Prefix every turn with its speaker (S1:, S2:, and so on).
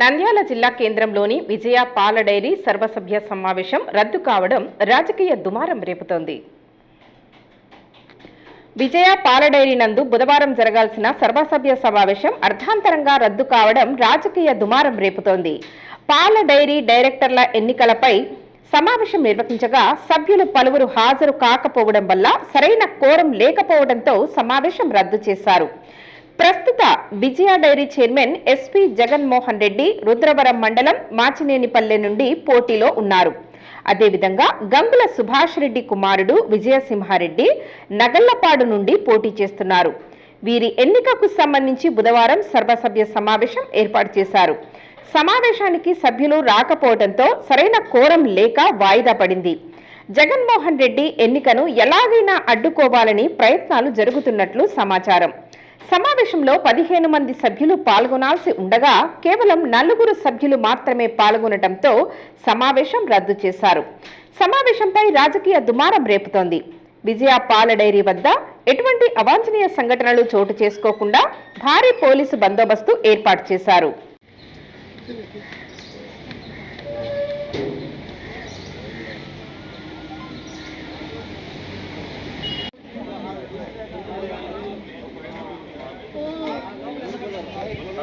S1: నంద్యాల జిల్లా కేంద్రంలోని విజయ పాల డైరీ సర్వసభ్య సమావేశం రద్దు కావడం రాజకీయ దుమారం రేపుతోంది. విజయ పాల డైరీ నందు బుధవారం జరగాల్సిన సర్వసభ్య సమావేశం అర్ధాంతరంగా రద్దు కావడం రాజకీయ దుమారం రేపుతోంది. పాల డైరీ డైరెక్టర్ల ఎన్నికలపై సమావేశం నిర్వహించగా సభ్యులు పలువురు హాజరు కాకపోవడం వల్ల సరైన కోరం లేకపోవడంతో సమావేశం రద్దు చేశారు. ప్రస్తుత Vijaya dairy chairman SP Jaganmohan Reddy Rudravaram మండలం మాచినేనిపల్లె నుండి పోటీలో ఉన్నారు. అదేవిధంగా గంగుల సుభాష్ రెడ్డి కుమారుడు విజయసింహారెడ్డి నగళ్ళపాడు నుండి పోటీ చేస్తున్నారు. వీరి ఎన్నికకు సంబంధించి బుధవారం సర్వసభ్య సమావేశం ఏర్పాటు చేశారు. సమావేశానికి సభ్యులు రాకపోవడంతో సరైన కోరం లేక వాయిదా పడింది. జగన్మోహన్ రెడ్డి ఎన్నికను ఎలాగైనా అడ్డుకోవాలని ప్రయత్నాలు జరుగుతున్నట్లు సమాచారం. సమావేశంలో పదిహేను మంది సభ్యులు పాల్గొనాల్సి ఉండగా కేవలం నలుగురు సభ్యులు మాత్రమే పాల్గొనడంతో సమావేశం రద్దు చేశారు. సమావేశంపై రాజకీయ దుమారం రేపుతోంది. విజయ పాల డైరీ వద్ద ఎటువంటి అవాంఛనీయ సంఘటనలు చోటు చేసుకోకుండా భారీ పోలీసు బందోబస్తు ఏర్పాటు చేశారు.